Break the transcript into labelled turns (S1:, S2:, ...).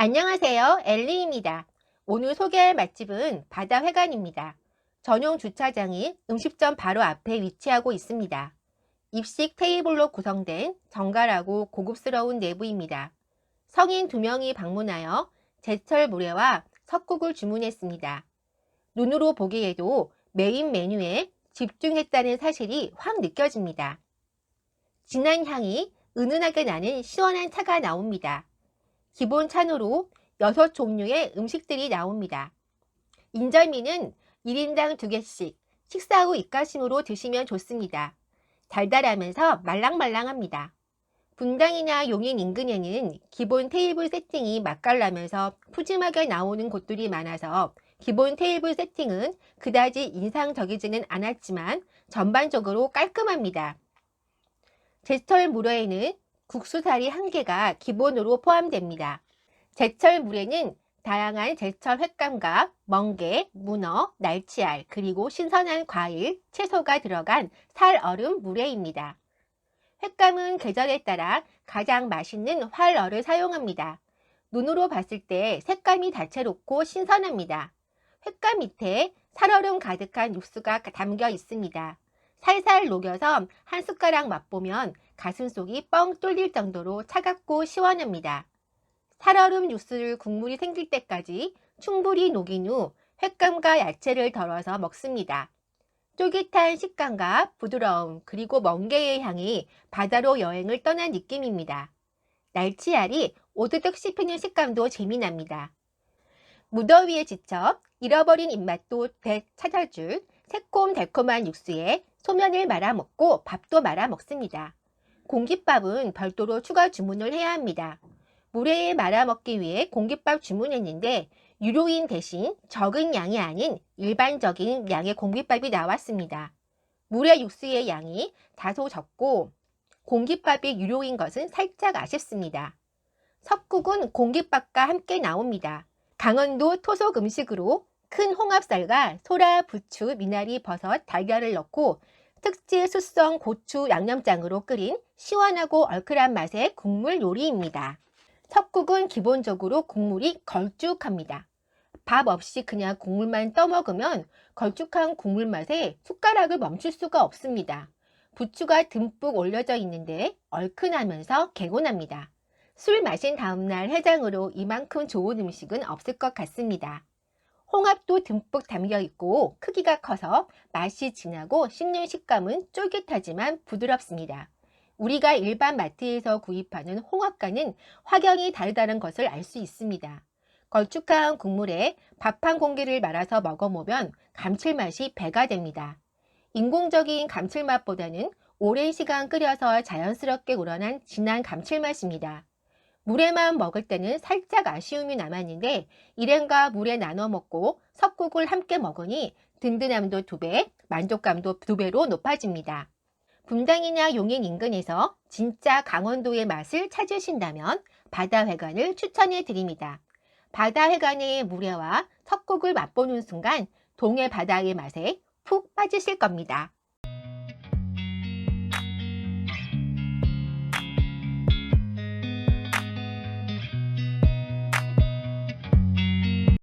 S1: 안녕하세요. 엘리입니다. 오늘 소개할 맛집은 바다회관입니다. 전용 주차장이 음식점 바로 앞에 위치하고 있습니다. 입식 테이블로 구성된 정갈하고 고급스러운 내부입니다. 성인 두 명이 방문하여 제철 물회와 석국을 주문했습니다. 눈으로 보기에도 메인 메뉴에 집중했다는 사실이 확 느껴집니다. 진한 향이 은은하게 나는 시원한 차가 나옵니다. 기본 찬으로 6종류의 음식들이 나옵니다. 인절미는 1인당 2개씩 식사 후 입가심으로 드시면 좋습니다. 달달하면서 말랑말랑합니다. 분당이나 용인 인근에는 기본 테이블 세팅이 맛깔나면서 푸짐하게 나오는 곳들이 많아서 기본 테이블 세팅은 그다지 인상적이지는 않았지만 전반적으로 깔끔합니다. 제철 물회에는 국수사리 한 개가 기본으로 포함됩니다. 제철 물회는 다양한 제철 횟감과 멍게, 문어, 날치알, 그리고 신선한 과일, 채소가 들어간 살얼음 물회입니다. 횟감은 계절에 따라 가장 맛있는 활어를 사용합니다. 눈으로 봤을 때 색감이 다채롭고 신선합니다. 횟감 밑에 살얼음 가득한 육수가 담겨 있습니다. 살살 녹여서 한 숟가락 맛보면 가슴속이 뻥 뚫릴 정도로 차갑고 시원합니다. 살얼음 육수를 국물이 생길 때까지 충분히 녹인 후 횟감과 야채를 덜어서 먹습니다. 쫄깃한 식감과 부드러움 그리고 멍게의 향이 바다로 여행을 떠난 느낌입니다. 날치알이 오드득 씹히는 식감도 재미납니다. 무더위에 지쳐 잃어버린 입맛도 되찾아줄 새콤달콤한 육수에 소면을 말아 먹고 밥도 말아 먹습니다. 공깃밥은 별도로 추가 주문을 해야 합니다. 물회에 말아 먹기 위해 공깃밥 주문했는데 유료인 대신 적은 양이 아닌 일반적인 양의 공깃밥이 나왔습니다. 물회 육수의 양이 다소 적고 공깃밥이 유료인 것은 살짝 아쉽습니다. 석국은 공깃밥과 함께 나옵니다. 강원도 토속 음식으로 큰 홍합살과 소라, 부추, 미나리, 버섯, 달걀을 넣고 특제 숙성 고추 양념장으로 끓인 시원하고 얼큰한 맛의 국물 요리입니다. 석국은 기본적으로 국물이 걸쭉합니다. 밥 없이 그냥 국물만 떠먹으면 걸쭉한 국물 맛에 숟가락을 멈출 수가 없습니다. 부추가 듬뿍 올려져 있는데 얼큰하면서 개운합니다. 술 마신 다음날 해장으로 이만큼 좋은 음식은 없을 것 같습니다. 홍합도 듬뿍 담겨 있고 크기가 커서 맛이 진하고 씹는 식감은 쫄깃하지만 부드럽습니다. 우리가 일반 마트에서 구입하는 홍합과는 확연히 다르다는 것을 알 수 있습니다. 걸쭉한 국물에 밥 한 공기를 말아서 먹어보면 감칠맛이 배가 됩니다. 인공적인 감칠맛보다는 오랜 시간 끓여서 자연스럽게 우러난 진한 감칠맛입니다. 물에만 먹을 때는 살짝 아쉬움이 남았는데 일행과 물에 나눠 먹고 석국을 함께 먹으니 든든함도 두 배, 만족감도 두 배로 높아집니다. 분당이나 용인 인근에서 진짜 강원도의 맛을 찾으신다면 바다회관을 추천해 드립니다. 바다회관의 물회와 석국을 맛보는 순간 동해 바다의 맛에 푹 빠지실 겁니다.